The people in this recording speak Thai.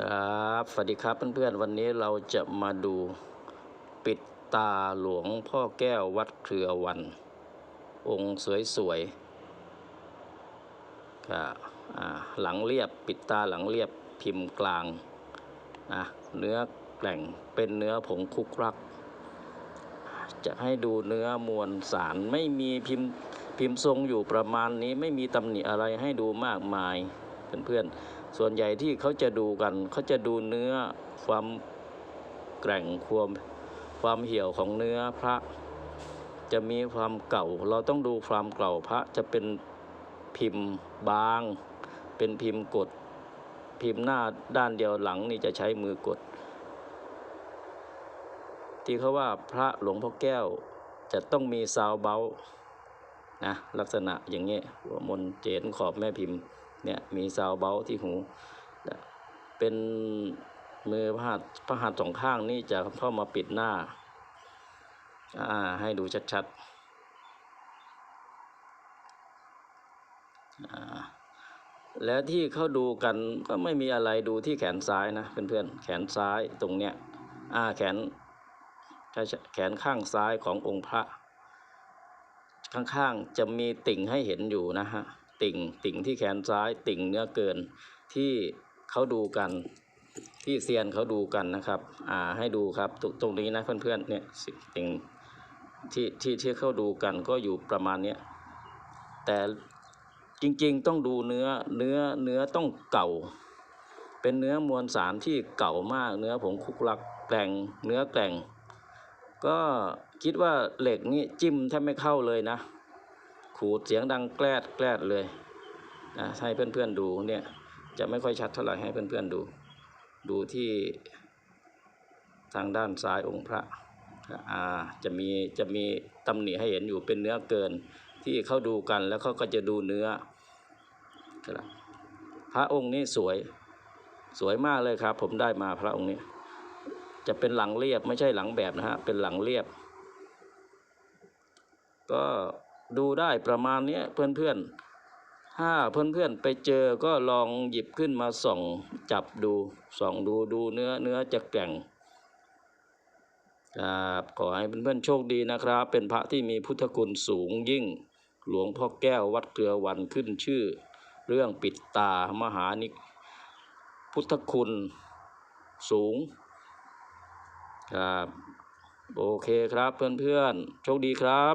ครับสวัสดีครับเพื่อนๆ วันนี้เราจะมาดูปิดตาหลวงพ่อแก้ววัดเครือวัน องค์สวยๆก็หลังเรียบปิดตาหลังเรียบพิมพ์กลางนะเนื้อแกร่งเป็นเนื้อผงคุกรัก จะให้ดูเนื้อมวลสารไม่มีพิมพ์พิมพ์ทรงอยู่ประมาณนี้ไม่มีตำหนิอะไรให้ดูมากมาย เพื่อนๆ ส่วนใหญ่ที่เขาจะดูกัน เขาจะดูเนื้อความแกร่งความความเหี่ยวของเนื้อพระ จะมีความเก่า เราต้องดูความเก่าพระจะเป็นพิมพ์บาง เป็นพิมพ์กด พิมพ์หน้าด้านเดียวหลังนี่จะใช้มือกด ที่เขาว่าพระหลวงพ่อแก้วจะต้องมีซาวเบานะลักษณะอย่างเงี้ยหัวมนเจนขอบแม่พิมพ์ เนี่ยมีซาวเบาที่หูเป็นมือพระหัตพระหัตสองข้างนี่จะเข้ามาปิดหน้า อ่า ให้ดูชัดๆอ่าแล้วที่เขาดูกันก็ไม่มีอะไรดูที่แขนซ้ายนะเพื่อนๆ แขนซ้ายตรงเนี้ย อ่า แขน แขนข้างซ้ายขององค์พระ ข้างๆ จะมีติ่งให้เห็นอยู่นะฮะ ติ่ง ติ่งที่แขนซ้าย ติ่งเนื้อเกินที่เขาดูกัน ที่เซียนเขาดูกันนะครับ อ่าให้ดูครับตรงตรงนี้นะเพื่อนๆเนี่ยติ่งที่ที่ที่เขาดูกันก็อยู่ประมาณเนี้ยแต่จริงๆต้องดูเนื้อเนื้อเนื้อต้องเก่า เป็นเนื้อมวลสารที่เก่ามาก เนื้อผงคุกลักแกร่งเนื้อแกร่ง ก็คิดว่าเหล็กนี่จิ้มแทบไม่เข้าเลยนะ ขูดเสียงดังแกลดแกลดเลยนะให้เพื่อนๆดูเนี่ยจะไม่ค่อยชัดเท่าไหร่ให้เพื่อนๆดู ดูที่ทางด้านซ้ายองค์พระอ่าจะมีจะมีตำหนิให้เห็นอยู่เป็นเนื้อเกินที่เขาดูกันแล้วเขาก็จะดูเนื้อครับพระองค์นี้สวยสวยมากเลยครับ ผมได้มาพระองค์นี้ จะเป็นหลังเรียบไม่ใช่หลังแบบนะฮะเป็นหลังเรียบ ก็ ดูได้ประมาณนี้ยเพื่อนๆถ้าเพื่อนๆไปเจอก็ลองหยิบขึ้นมาส่องจับดูส่องดูดูเนื้อเนื้อจะแก่งครับขอให้เพื่อนๆโชคดีนะครับ เป็นพระที่มีพุทธคุณสูงยิ่ง หลวงพ่อแก้ววัดเกลือวันขึ้นชื่อ เรื่องปิดตามหานิพุทธคุณสูงครับโอเคครับเพื่อนๆโชคดีครับ